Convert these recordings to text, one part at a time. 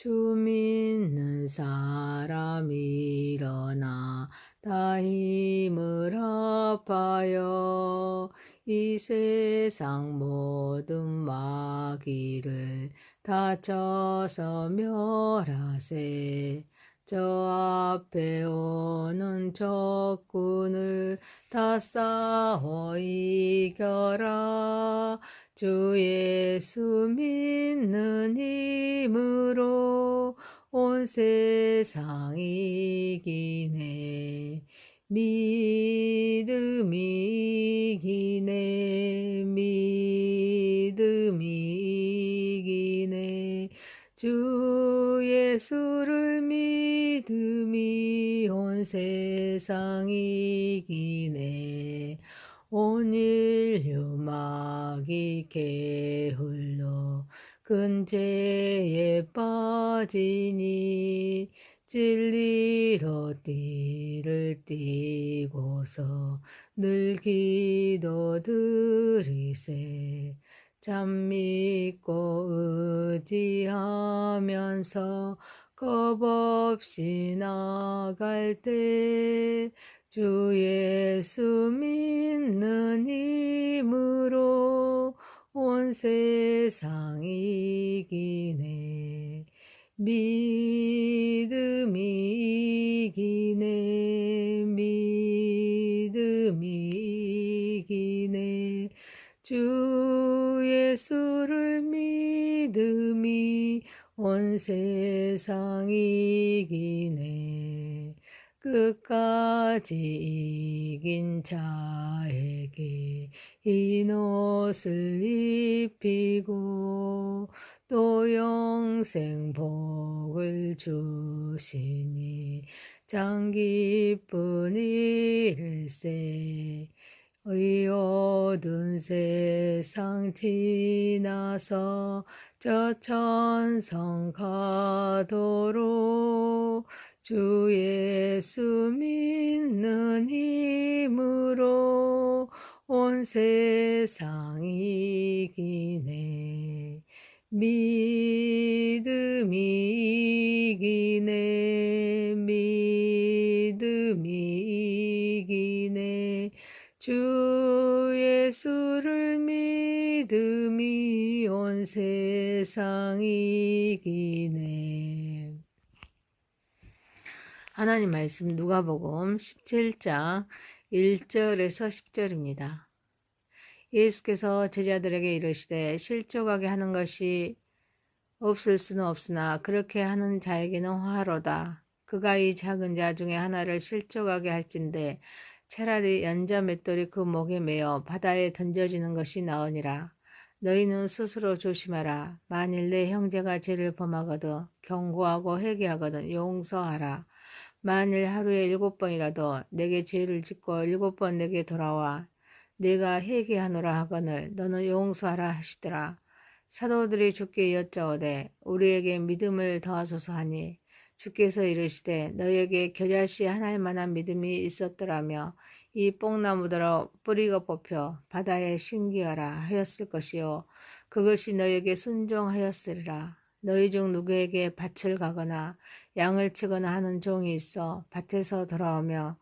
주 믿는 사람 일어나 다 힘을 합하여 이 세상 모든 마귀를 다쳐서 멸하세. 저 앞에 오는 적군을 다 싸워 이겨라. 주 예수 믿는 힘으로 온 세상 이 기네. 믿음이 이기네. 믿음이 이기네. 주 예수를 믿음이 온 세상 이 기네. 온 인류 마귀 게을러 근죄에 빠지니 진리로 띠를 띠고서 늘 기도 드리세. 참 믿고 의지하면서 겁없이 나갈 때 주 예수 믿는 힘으로 온 세상 이 기네. 믿음이 이기네. 믿음이 이기네. 주 예수를 믿음이 온 세상 이기네 끝까지 이긴 자에게 흰 옷을 입히고 또 영생 복을 주시니 장 기쁜 일세 의 어두운 세상 지나서 저 천성 가도록 주 예수 믿는 힘으로 온 세상 이기네. 믿음이 이기네. 믿음이 이기네. 주 예수를 믿음이 온 세상 이기네 하나님 말씀 누가복음 17장 1절에서 10절입니다. 예수께서 제자들에게 이르시되 실족하게 하는 것이 없을 수는 없으나 그렇게 하는 자에게는 화로다. 그가 이 작은 자 중에 하나를 실족하게 할진대 차라리 연자 맷돌이 그 목에 매어 바다에 던져지는 것이 나으니라. 너희는 스스로 조심하라. 만일 내 형제가 죄를 범하거든 경고하고 회개하거든 용서하라. 만일 하루에 일곱 번이라도 내게 죄를 짓고 일곱 번 내게 돌아와 내가 회개하노라 하거늘 너는 용서하라 하시더라. 사도들이 주께 여짜오되 우리에게 믿음을 더하소서 하니 주께서 이르시되 너에게 겨자씨 하나일 만한 믿음이 있었더라며 이 뽕나무더러 뿌리가 뽑혀 바다에 신기하라 하였을 것이요 그것이 너에게 순종하였으리라 너희 중 누구에게 밭을 가거나 양을 치거나 하는 종이 있어 밭에서 돌아오며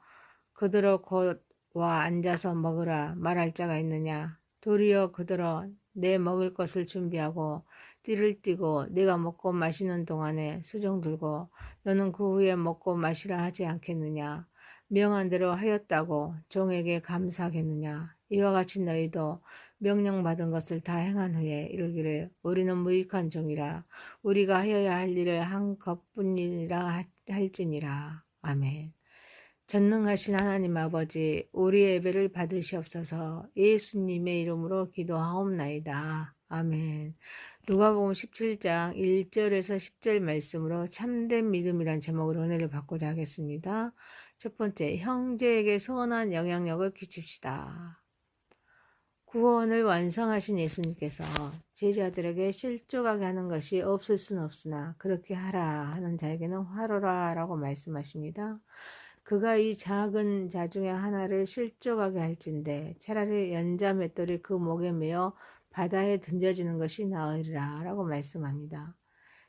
그들어 곧 와 앉아서 먹으라 말할 자가 있느냐? 도리어 그들어 내 먹을 것을 준비하고 띠를 띠고 내가 먹고 마시는 동안에 수종 들고 너는 그 후에 먹고 마시라 하지 않겠느냐? 명한 대로 하였다고 종에게 감사하겠느냐 이와 같이 너희도 명령받은 것을 다 행한 후에 이르기를 우리는 무익한 종이라 우리가 하여야 할 일을 한 것뿐이라 할지니라. 아멘. 전능하신 하나님 아버지 우리 예배를 받으시옵소서 예수님의 이름으로 기도하옵나이다. 아멘. 누가복음 17장 1절에서 10절 말씀으로 참된 믿음이란 제목으로 은혜를 받고자 하겠습니다. 첫 번째, 형제에게 선한 영향력을 끼칩시다. 구원을 완성하신 예수님께서 제자들에게 실족하게 하는 것이 없을 수는 없으나 그렇게 하라 하는 자에게는 화로라 라고 말씀하십니다. 그가 이 작은 자 중에 하나를 실족하게 할진데 차라리 연자 맷돌이 그 목에 매어 바다에 던져지는 것이 나으리라 라고 말씀합니다.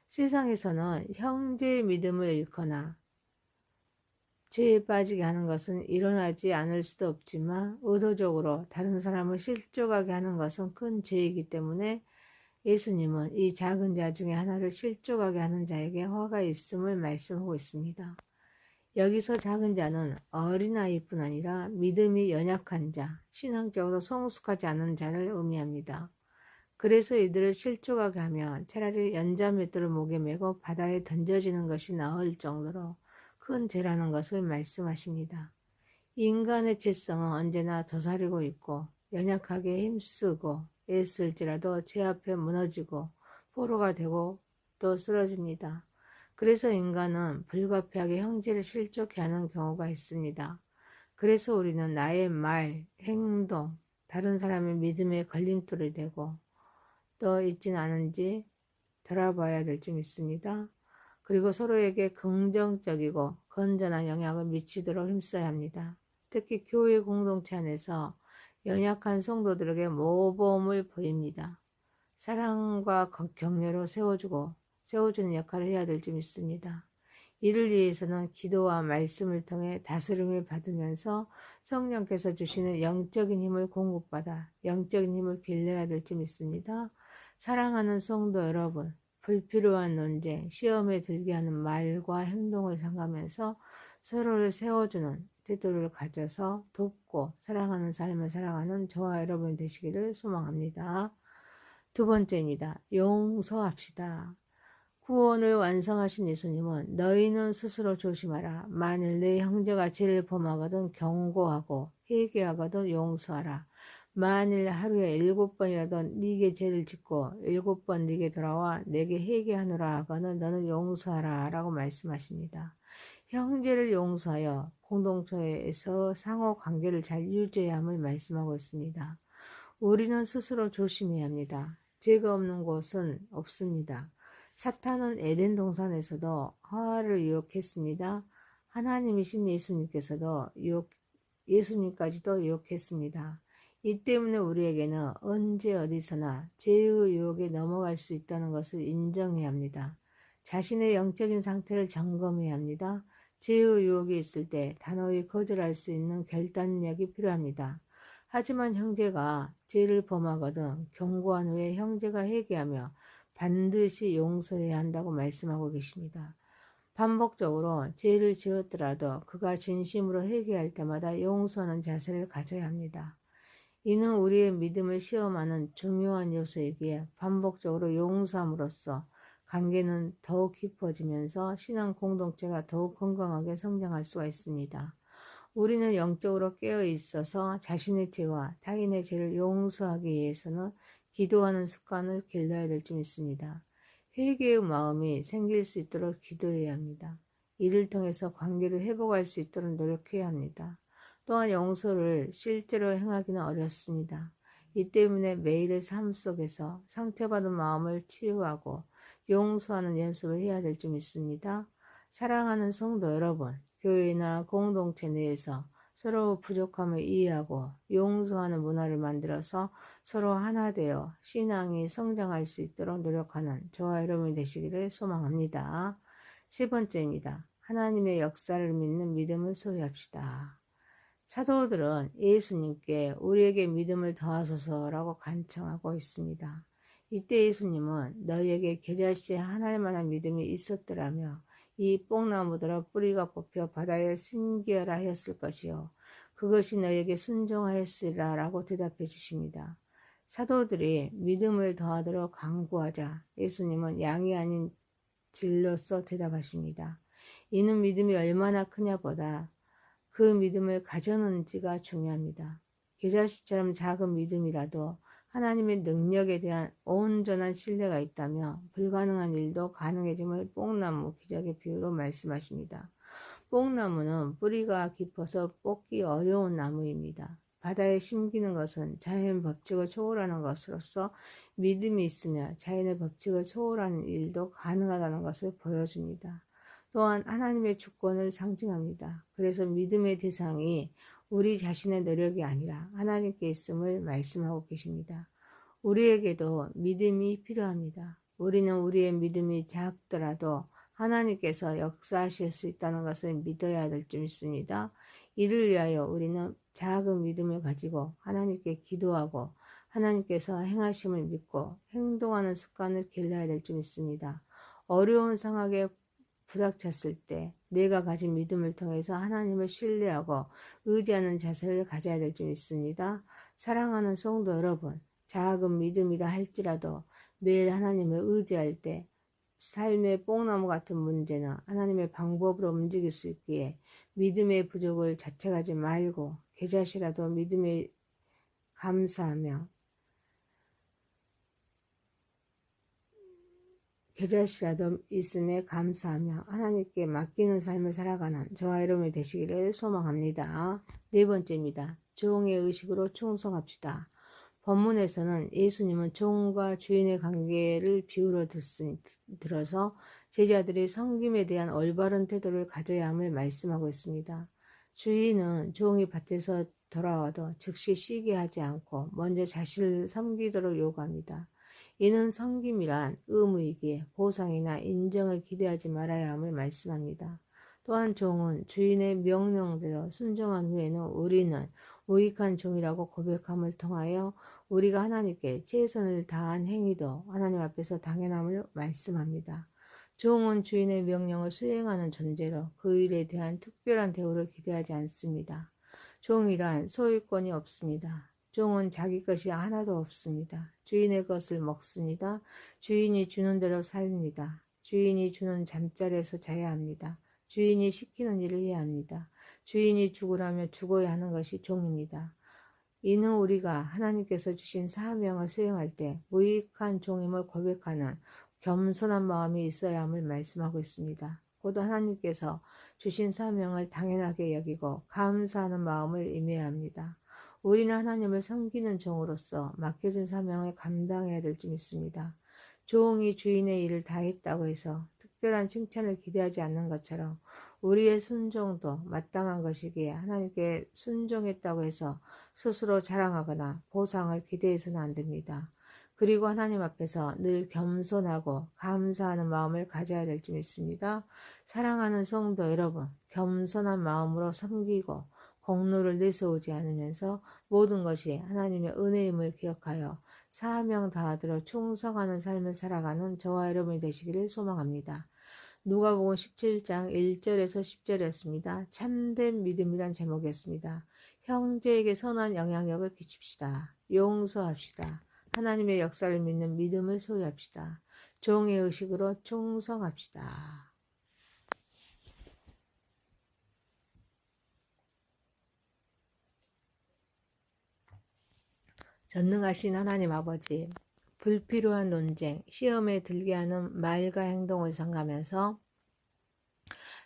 세상에서는 형제의 믿음을 잃거나 죄에 빠지게 하는 것은 일어나지 않을 수도 없지만 의도적으로 다른 사람을 실족하게 하는 것은 큰 죄이기 때문에 예수님은 이 작은 자 중에 하나를 실족하게 하는 자에게 화가 있음을 말씀하고 있습니다. 여기서 작은 자는 어린아이뿐 아니라 믿음이 연약한 자, 신앙적으로 성숙하지 않은 자를 의미합니다. 그래서 이들을 실족하게 하면 차라리 연자 맷돌을 목에 메고 바다에 던져지는 것이 나을 정도로 큰 죄라는 것을 말씀하십니다. 인간의 죄성은 언제나 도사리고 있고 연약하게 힘쓰고 애쓸지라도 죄 앞에 무너지고 포로가 되고 또 쓰러집니다. 그래서 인간은 불가피하게 형제를 실족해 하는 경우가 있습니다. 그래서 우리는 나의 말, 행동, 다른 사람의 믿음에 걸림돌이 되고 또 있진 않은지 돌아봐야 될줄 믿습니다. 그리고 서로에게 긍정적이고 건전한 영향을 미치도록 힘써야 합니다. 특히 교회 공동체 안에서 연약한 성도들에게 모범을 보입니다. 사랑과 격려로 세워주고 세워주는 역할을 해야 될줄 믿습니다. 이를 위해서는 기도와 말씀을 통해 다스림을 받으면서 성령께서 주시는 영적인 힘을 공급받아 영적인 힘을 길러야 될줄 믿습니다. 사랑하는 성도 여러분, 불필요한 논쟁, 시험에 들게 하는 말과 행동을 삼가면서 서로를 세워주는 태도를 가져서 돕고 사랑하는 삶을 살아가는 저와 여러분 되시기를 소망합니다. 두 번째입니다. 용서합시다. 구원을 완성하신 예수님은 너희는 스스로 조심하라. 만일 내 형제가 죄를 범하거든 경고하고 회개하거든 용서하라. 만일 하루에 일곱 번이라도 네게 죄를 짓고 일곱 번 네게 돌아와 내게 회개하노라 하거는 너는 용서하라 라고 말씀하십니다. 형제를 용서하여 공동체에서 상호 관계를 잘 유지해야 함을 말씀하고 있습니다. 우리는 스스로 조심해야 합니다. 죄가 없는 곳은 없습니다. 사탄은 에덴 동산에서도 하와를 유혹했습니다. 하나님이신 예수님께서도 유혹, 예수님까지도 유혹했습니다. 이 때문에 우리에게는 언제 어디서나 죄의 유혹에 넘어갈 수 있다는 것을 인정해야 합니다. 자신의 영적인 상태를 점검해야 합니다. 죄의 유혹이 있을 때 단호히 거절할 수 있는 결단력이 필요합니다. 하지만 형제가 죄를 범하거든 경고한 후에 형제가 회개하며 반드시 용서해야 한다고 말씀하고 계십니다. 반복적으로 죄를 지었더라도 그가 진심으로 회개할 때마다 용서하는 자세를 가져야 합니다. 이는 우리의 믿음을 시험하는 중요한 요소이기에 반복적으로 용서함으로써 관계는 더욱 깊어지면서 신앙 공동체가 더욱 건강하게 성장할 수가 있습니다. 우리는 영적으로 깨어 있어서 자신의 죄와 타인의 죄를 용서하기 위해서는 기도하는 습관을 길러야 될 줄 믿습니다. 회개의 마음이 생길 수 있도록 기도해야 합니다. 이를 통해서 관계를 회복할 수 있도록 노력해야 합니다. 또한 용서를 실제로 행하기는 어렵습니다. 이 때문에 매일의 삶 속에서 상처받은 마음을 치유하고 용서하는 연습을 해야 될 줄 믿습니다. 사랑하는 성도 여러분, 교회나 공동체 내에서 서로 부족함을 이해하고 용서하는 문화를 만들어서 서로 하나 되어 신앙이 성장할 수 있도록 노력하는 저와 여러분이 되시기를 소망합니다. 세 번째입니다. 하나님의 역사를 믿는 믿음을 소유합시다. 사도들은 예수님께 우리에게 믿음을 더하소서라고 간청하고 있습니다. 이때 예수님은 너희에게 겨자씨에 하나일 만한 믿음이 있었더라며 이 뽕나무들아 뿌리가 뽑혀 바다에 심기어라 하였을 것이요. 그것이 너에게 순종하였으리라 라고 대답해 주십니다. 사도들이 믿음을 더하도록 강구하자 예수님은 양이 아닌 질로서 대답하십니다. 이는 믿음이 얼마나 크냐보다 그 믿음을 가졌는지가 중요합니다. 계좌시처럼 작은 믿음이라도 하나님의 능력에 대한 온전한 신뢰가 있다며 불가능한 일도 가능해짐을 뽕나무 기적의 비유로 말씀하십니다. 뽕나무는 뿌리가 깊어서 뽑기 어려운 나무입니다. 바다에 심기는 것은 자연 법칙을 초월하는 것으로서 믿음이 있으며 자연의 법칙을 초월하는 일도 가능하다는 것을 보여줍니다. 또한 하나님의 주권을 상징합니다. 그래서 믿음의 대상이 우리 자신의 노력이 아니라 하나님께 있음을 말씀하고 계십니다. 우리에게도 믿음이 필요합니다. 우리는 우리의 믿음이 작더라도 하나님께서 역사하실 수 있다는 것을 믿어야 될 줄 믿습니다. 이를 위하여 우리는 작은 믿음을 가지고 하나님께 기도하고 하나님께서 행하심을 믿고 행동하는 습관을 길러야 될 줄 믿습니다. 어려운 상황에 부닥쳤을 때 내가 가진 믿음을 통해서 하나님을 신뢰하고 의지하는 자세를 가져야 될 줄 믿습니다. 사랑하는 성도 여러분, 작은 믿음이라 할지라도 매일 하나님을 의지할 때 삶의 뽕나무 같은 문제는 하나님의 방법으로 움직일 수 있기에 믿음의 부족을 자책하지 말고 계좌시라도 믿음에 감사하며 겨자씨라도 있음에 감사하며 하나님께 맡기는 삶을 살아가는 저와 여러분이 되시기를 소망합니다. 네 번째입니다. 종의 의식으로 충성합시다. 본문에서는 예수님은 종과 주인의 관계를 비유로 들어서 제자들이 성김에 대한 올바른 태도를 가져야 함을 말씀하고 있습니다. 주인은 종이 밭에서 돌아와도 즉시 쉬게 하지 않고 먼저 자신을 섬기도록 요구합니다. 이는 성김이란 의무이기에 보상이나 인정을 기대하지 말아야 함을 말씀합니다. 또한 종은 주인의 명령대로 순종한 후에는 우리는 무익한 종이라고 고백함을 통하여 우리가 하나님께 최선을 다한 행위도 하나님 앞에서 당연함을 말씀합니다. 종은 주인의 명령을 수행하는 존재로 그 일에 대한 특별한 대우를 기대하지 않습니다. 종이란 소유권이 없습니다. 종은 자기 것이 하나도 없습니다. 주인의 것을 먹습니다. 주인이 주는 대로 삽니다. 주인이 주는 잠자리에서 자야 합니다. 주인이 시키는 일을 해야 합니다. 주인이 죽으라며 죽어야 하는 것이 종입니다. 이는 우리가 하나님께서 주신 사명을 수행할 때 무익한 종임을 고백하는 겸손한 마음이 있어야 함을 말씀하고 있습니다. 곧 하나님께서 주신 사명을 당연하게 여기고 감사하는 마음을 임해야 합니다. 우리는 하나님을 섬기는 종으로서 맡겨진 사명을 감당해야 될 줄 믿습니다. 종이 주인의 일을 다 했다고 해서 특별한 칭찬을 기대하지 않는 것처럼 우리의 순종도 마땅한 것이기에 하나님께 순종했다고 해서 스스로 자랑하거나 보상을 기대해서는 안 됩니다. 그리고 하나님 앞에서 늘 겸손하고 감사하는 마음을 가져야 될 줄 믿습니다. 사랑하는 성도 여러분, 겸손한 마음으로 섬기고 공로를 내세우지 않으면서 모든 것이 하나님의 은혜임을 기억하여 사명 다하도록 충성하는 삶을 살아가는 저와 여러분이 되시기를 소망합니다. 누가복음 17장 1절에서 10절이었습니다. 참된 믿음이란 제목이었습니다. 형제에게 선한 영향력을 끼칩시다. 용서합시다. 하나님의 역사를 믿는 믿음을 소유합시다. 종의 의식으로 충성합시다. 전능하신 하나님 아버지, 불필요한 논쟁, 시험에 들게 하는 말과 행동을 삼가면서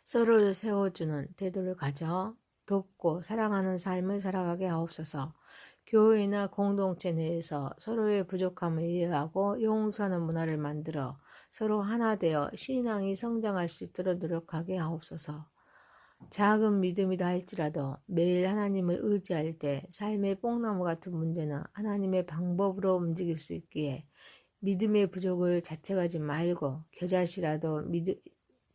서로를 세워주는 태도를 가져 돕고 사랑하는 삶을 살아가게 하옵소서. 교회나 공동체 내에서 서로의 부족함을 이해하고 용서하는 문화를 만들어 서로 하나 되어 신앙이 성장할 수 있도록 노력하게 하옵소서. 작은 믿음이라 할지라도 매일 하나님을 의지할 때 삶의 뽕나무 같은 문제는 하나님의 방법으로 움직일 수 있기에 믿음의 부족을 자책하지 말고 겨자시라도 믿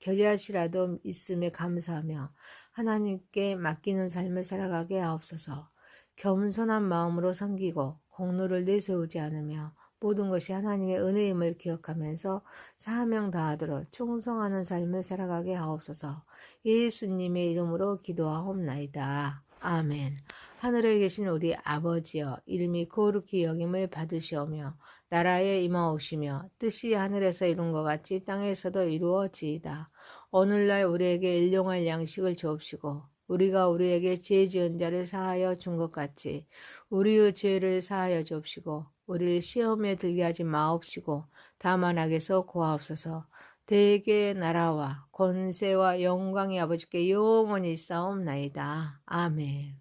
겨자시라도 있음에 감사하며 하나님께 맡기는 삶을 살아가게 하옵소서. 겸손한 마음으로 섬기고 공로를 내세우지 않으며 모든 것이 하나님의 은혜임을 기억하면서 사명 다하도록 충성하는 삶을 살아가게 하옵소서. 예수님의 이름으로 기도하옵나이다. 아멘. 하늘에 계신 우리 아버지여 이름이 거룩히 여김을 받으시오며 나라에 임하오시며 뜻이 하늘에서 이룬 것 같이 땅에서도 이루어지이다. 오늘날 우리에게 일용할 양식을 주옵시고 우리가 우리에게 죄 지은 자를 사하여 준 것 같이 우리의 죄를 사하여 주옵시고 우리를 시험에 들게 하지 마옵시고 다만 악에서 구하옵소서 대개 나라와 권세와 영광이 아버지께 영원히 싸움나이다. 아멘.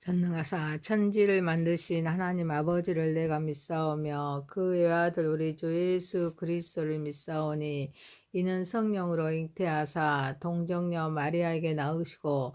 전능하사 천지를 만드신 하나님 아버지를 내가 믿사오며 그 외아들 우리 주 예수 그리스도를 믿사오니 이는 성령으로 잉태하사 동정녀 마리아에게 낳으시고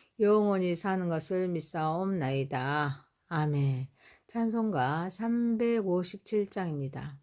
영원히 사는 것을 믿사옵나이다. 아멘. 찬송가 357장입니다.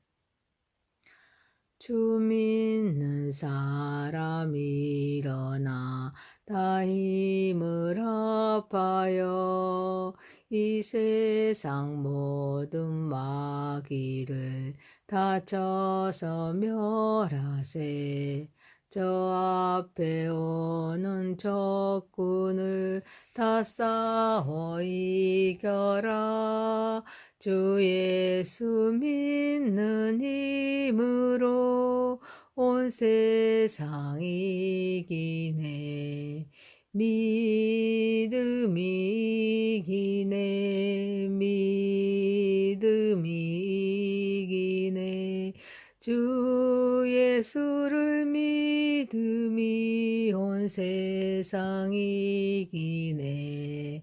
주 믿는 사람 일어나 다 힘을 합하여 이 세상 모든 마귀를 다쳐서 멸하세 저 앞에 오 는 적군을 다 싸워 이겨라. 주 예수 믿는 힘으로 온 세상 이기네. 믿음이 이기네. 믿음이 이기네. 주 예수를 믿음이 온 세상 이 기네.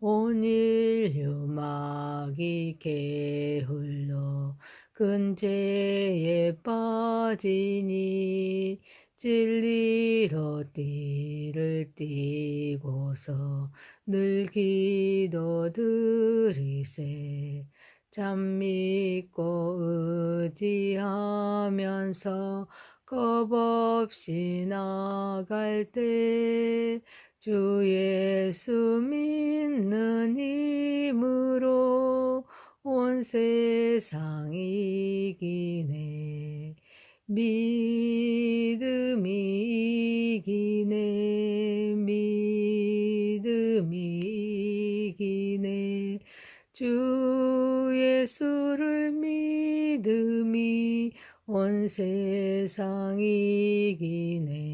온 인류 마귀 게을러 근죄에 빠지니 진리로 띠를 띠고서 늘 기도 드리세 참 믿고 의지하면서 겁없이 나갈 때 주 예수 믿는 힘으로 온 세상 이기네. 믿음이 이기네. 믿 세상 이기네.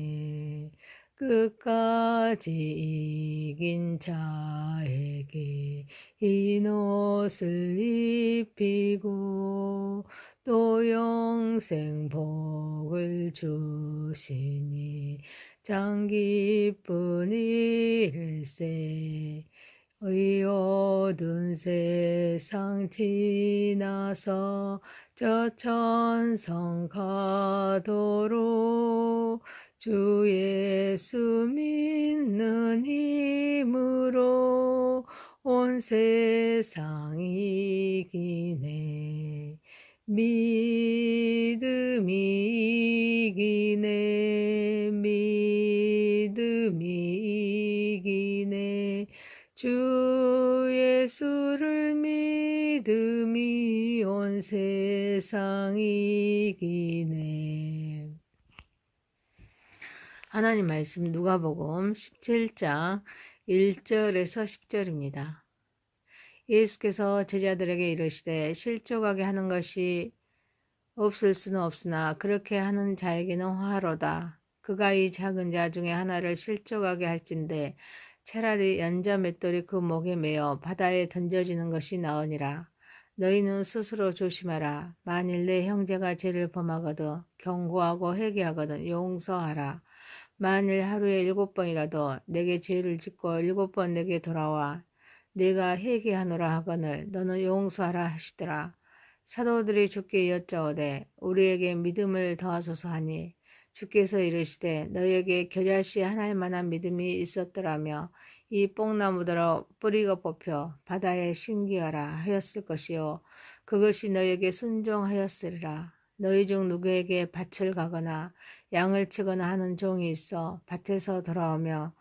끝까지 이긴 자에게 흰 옷을 입히고 또 영생 복을 주시니 장 기쁜 일세 의 어두운 세상 지나서 저 천성 가도록 주 예수 믿는 힘으로 온 세상 이기네. 믿음이 이기네. 믿음이 이기네. 주 예수를 믿음이 온 세상 이기네 하나님 말씀 누가복음 17장 1절에서 10절입니다. 예수께서 제자들에게 이르시되 실족하게 하는 것이 없을 수는 없으나 그렇게 하는 자에게는 화로다. 그가 이 작은 자 중에 하나를 실족하게 할진대 차라리 연자 맷돌이 그 목에 매어 바다에 던져지는 것이 나으니라. 너희는 스스로 조심하라. 만일 내 형제가 죄를 범하거든 경고하고 회개하거든 용서하라. 만일 하루에 일곱 번이라도 내게 죄를 짓고 일곱 번 내게 돌아와 내가 회개하노라 하거늘 너는 용서하라 하시더라. 사도들이 주께 여짜오되 우리에게 믿음을 더하소서 하니 주께서 이르시되 너에게 겨자씨 하나일 만한 믿음이 있었더라며 이 뽕나무들아 뿌리가 뽑혀 바다에 신기하라 하였을 것이요. 그것이 너에게 순종하였으리라. 너희 중 누구에게 밭을 가거나 양을 치거나 하는 종이 있어 밭에서 돌아오며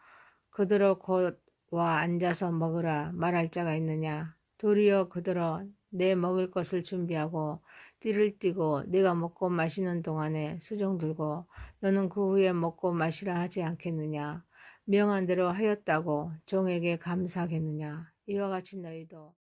그들어 곧와 앉아서 먹으라 말할 자가 있느냐. 도리어 그들어 내 먹을 것을 준비하고 띠를 띠고 네가 먹고 마시는 동안에 수종 들고 너는 그 후에 먹고 마시라 하지 않겠느냐 명한 대로 하였다고 종에게 감사하겠느냐? 이와 같이 너희도